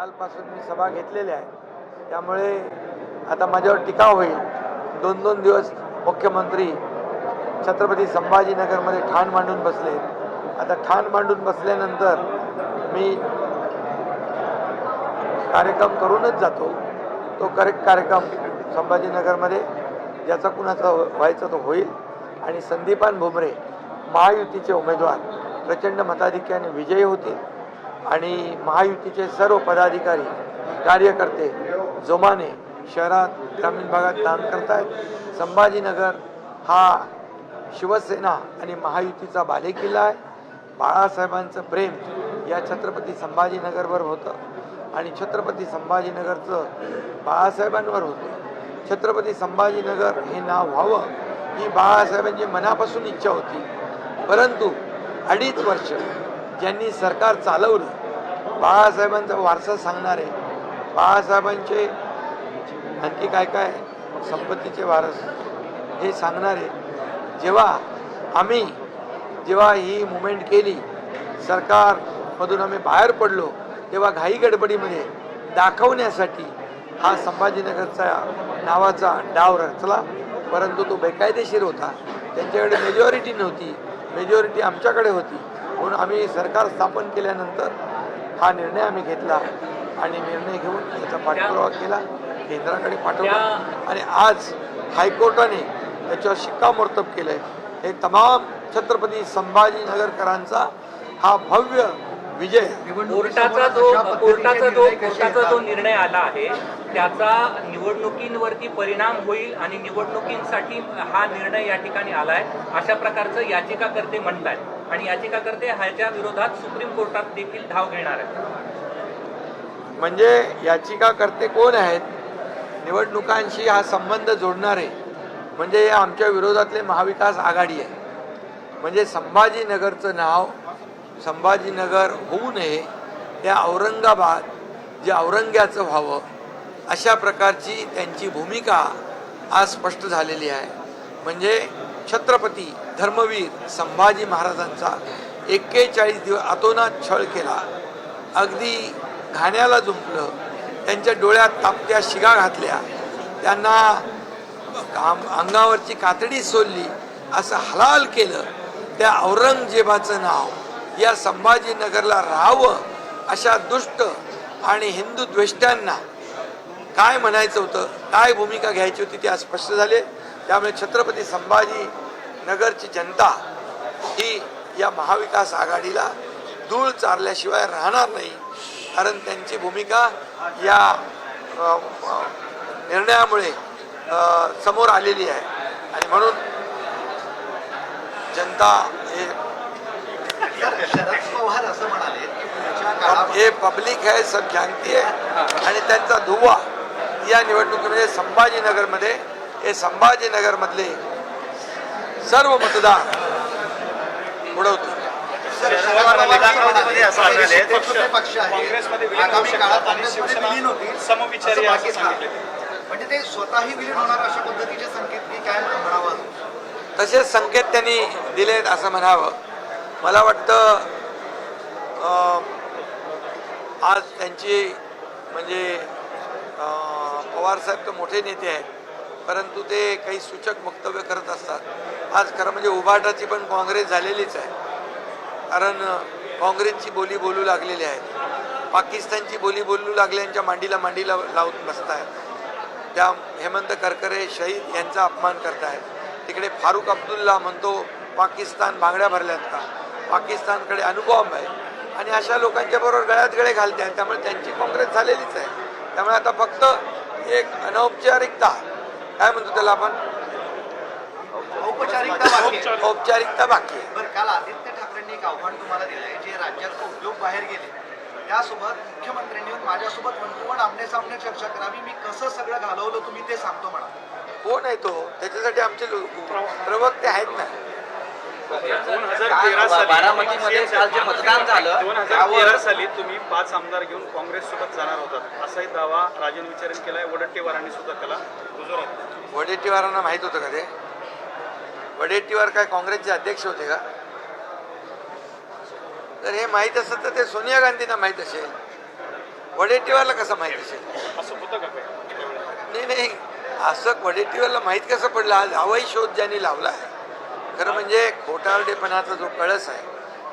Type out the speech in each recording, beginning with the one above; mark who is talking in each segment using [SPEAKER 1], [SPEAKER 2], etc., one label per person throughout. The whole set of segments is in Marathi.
[SPEAKER 1] कालपासून मी सभा घेतलेल्या आहे त्यामुळे आता माझ्यावर टीका होईल. दोन दोन दिवस मुख्यमंत्री छत्रपती संभाजीनगरमध्ये ठाण मांडून बसले. आता ठाण मांडून बसल्यानंतर मी कार्यक्रम करूनच जातो. तो करेक्ट कार्यक्रम संभाजीनगरमध्ये ज्याचा कुणाचा व्हायचा तो होईल. आणि संदीपान भुमरे महायुतीचे उमेदवार प्रचंड मताधिक्याने विजयी होतील आणि महायुतीचे सर्व पदाधिकारी कार्यकर्ते जोमाने शहरात ग्रामीण भागात काम करतायत. संभाजीनगर हा शिवसेना आणि महायुतीचा बालेकिल्ला आहे. बाळासाहेबांचं प्रेम या छत्रपती संभाजीनगरवर होतं आणि छत्रपती संभाजीनगरचं बाळासाहेबांवर होतं. छत्रपती संभाजीनगर हे नाव व्हावं ही बाळासाहेबांची मनापासून इच्छा होती. परंतु अडीच वर्ष ज्यांनी सरकार चालवलं बाळासाहेबांचा वारसा सांगणारे बाळासाहेबांचे आणखी काय काय संपत्तीचे वारस हे सांगणारे जेव्हा आम्ही जेव्हा ही मुवमेंट केली सरकारमधून आम्ही बाहेर पडलो तेव्हा घाई गडबडीमध्ये दाखवण्यासाठी हा संभाजीनगरचा नावाचा डाव रचला. परंतु तो बेकायदेशीर होता. त्यांच्याकडे मेजॉरिटी नव्हती. मेजॉरिटी आमच्याकडे होती. म्हणून आम्ही सरकार स्थापन केल्यानंतर हा निर्णय आम्ही घेतला आणि निर्णय घेऊन त्याचा पाठपुरावा केला. केंद्राकडे पाठवला. आणि आज हायकोर्टाने त्याच्यावर शिक्कामोर्तब केलंय. हे तमाम छत्रपती संभाजीनगरकरांचा हा भव्य विजय. आहे.
[SPEAKER 2] कोर्टाचा जो कोर्टाचा जो कोर्टाचा जो निर्णय आला आहे त्याचा निवडणुकींवरती परिणाम होईल आणि निवडणुकींसाठी हा निर्णय या ठिकाणी आलाय. अशा प्रकारचं याचिकाकर्ते म्हणतात आणि याचिकाकर्ते ह्याच्या विरोधात सुप्रीम कोर्टात देखील धाव घेणार आहेत.
[SPEAKER 1] म्हणजे याचिकाकर्ते कोण आहेत? निवडणुकांशी हा संबंध जोडणारे म्हणजे हे आमच्या विरोधातले महाविकास आघाडी आहे. म्हणजे संभाजीनगरचं नाव संभाजीनगर होऊ नये त्या औरंगाबाद जे औरंग्याचं व्हावं अशा प्रकारची त्यांची भूमिका आज स्पष्ट झालेली आहे. म्हणजे छत्रपती धर्मवीर संभाजी महाराजांचा एक्केचाळीस दिवस अतोनात छळ केला. अगदी घाण्याला जुंपलं त्यांच्या डोळ्यात तापत्या शिगा घातल्या. त्यांना अंगावरची कातडी सोडली असं हलाल केलं. त्या औरंगजेबाचं नाव या संभाजीनगरला राहावं अशा दुष्ट आणि हिंदू द्वेष्ट्यांना काय म्हणायचं होतं? काय भूमिका घ्यायची होती? ते आज स्पष्ट झाले. त्यामुळे छत्रपती संभाजी नगरची जनता ही या महाविकास आघाडीला धूळ चारल्याशिवाय राहणार नाही. कारण त्यांची भूमिका या निर्णयामुळे समोर आलेली आहे. आणि म्हणून जनता हे
[SPEAKER 3] शरद पवार असं म्हणाले
[SPEAKER 1] हे पब्लिक आहे सब जानती आहे. आणि त्यांचा धुवा या निवडणुकीमध्ये संभाजीनगरमध्ये हे संभाजीनगरमधले सर्व मतदार बुडवतो.
[SPEAKER 3] विधानसभेमध्ये पक्ष म्हणजे ते स्वतःही विलीन होणार अशा पद्धतीचे संकेत मी काय म्हणावं
[SPEAKER 1] तसेच संकेत त्यांनी दिलेत असं म्हणावं. मला वाटतं आज त्यांची म्हणजे पवार पवारसाहेब तर मोठे नेते आहेत. परंतु ते काही सूचक वक्तव्य करत असतात. आज खरं म्हणजे उभाटाची पण काँग्रेस झालेलीच आहे. कारण काँग्रेसची बोली बोलू लागलेली आहे पाकिस्तानची बोली बोलू लागल्यांच्या मांडीला मांडीला लावून आहेत त्या हेमंत करकरे शहीद यांचा अपमान करत आहेत तिकडे फारुख अब्दुल्ला म्हणतो पाकिस्तान बांगड्या भरल्यात का? पाकिस्तानकडे अनुभव आहे. आणि अशा लोकांच्या बरोबर गळ्यात गळे घालते आहेत त्यामुळे त्यांची काँग्रेस झालेलीच आहे. त्यामुळे आता फक्त एक अनौपचारिकता काय म्हणतो त्याला आपण?
[SPEAKER 3] औपचारिकता बाकी आहे.
[SPEAKER 1] औपचारिकता बाकी आहे.
[SPEAKER 3] बरं काल आदित्य ठाकरेंनी एक आव्हान तुम्हाला दिलंय जे राज्यात उद्योग बाहेर गेले. त्यासोबत मुख्यमंत्र्यांनी माझ्यासोबत मंत्रिमंडळ आमने सामने चर्चा करावी. मी कसं सगळं घालवलं तुम्ही ते सांगतो म्हणा
[SPEAKER 1] कोण आहे तो? त्याच्यासाठी आमचे प्रवक्ते आहेत ना
[SPEAKER 4] दोन हजार तेरा साली
[SPEAKER 5] बारामतीमध्ये काल जे मतदान झालं,
[SPEAKER 4] दोन हजार तेरा साली तुम्ही पाच आमदार घेऊन काँग्रेस सोबत जाणार होतात. असाही दावा राजन विचारण केलाय वडट्टीवारांनी सुद्धा केला.
[SPEAKER 1] वडेट्टीवारांना माहीत होतं का ते? वडेट्टीवार काय काँग्रेसचे अध्यक्ष होते का? तर हे माहीत असतं तर ते सोनिया गांधींना माहीत असेल. वडेट्टीवारला कसं माहीत असेल?
[SPEAKER 4] असं होतं का?
[SPEAKER 1] नाही नाही. असं वडेट्टीवारला माहीत कसं पडलं? आज हवाई शोध ज्यांनी लावला आहे खरं म्हणजे खोटारडेपणाचा जो कळस आहे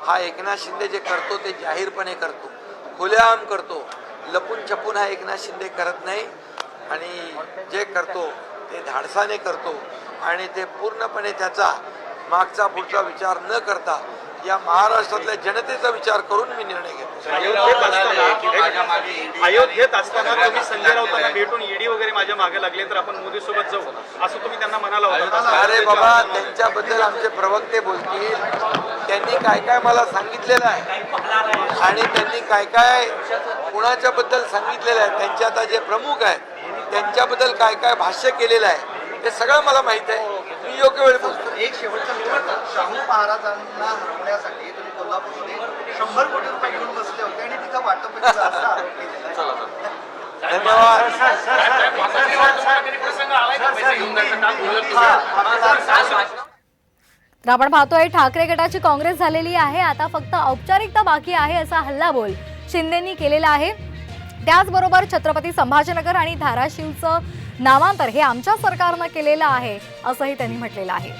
[SPEAKER 1] हा एकनाथ शिंदे जे करतो ते जाहीरपणे करतो. खुलेआम करतो. लपून छपून हा एकनाथ शिंदे करत नाही. आणि जे करतो ते धाडसाने करतो. आणि ते पूर्णपणे त्याचा मागचा पुढचा विचार न करता या महाराष्ट्रातल्या जनतेचा विचार करून मी निर्णय घेतो.
[SPEAKER 4] अयोध्येत असताना तुम्ही संजय राऊतांना भेटून ईडी वगैरे माझ्या मागे लागले तर आपण मोदी सोबत जाऊ असं तुम्ही त्यांना म्हणाला होता
[SPEAKER 1] अरे बाबा त्यांच्याबद्दल आमचे प्रवक्ते बोलतील. त्यांनी काय काय मला सांगितलेलं आहे? आणि त्यांनी काय काय कुणाच्या बद्दल सांगितलेलं आहे? त्यांचे आता जे प्रमुख आहेत त्यांच्याबद्दल काय काय भाष्य केलेलं आहे? ते सगळं मला माहीत आहे मी योग्य वेळी बोलतो
[SPEAKER 3] एक शेवटचा शाहू महाराजांना हरवण्यासाठी तुम्ही कोल्हापूरमध्ये शंभर कोटी रुपये घेऊन बसले होते आणि तिथं वाटप.
[SPEAKER 1] धन्यवाद
[SPEAKER 6] तर आपण पाहतोय ठाकरे गटाची काँग्रेस झालेली आहे आता फक्त औपचारिकता बाकी आहे असा हल्लाबोल शिंदेंनी केलेला आहे त्याचबरोबर छत्रपती संभाजीनगर आणि धाराशिवचं नामांतर हे आमच्या सरकारनं केलेलं आहे असंही त्यांनी म्हटलेलं आहे.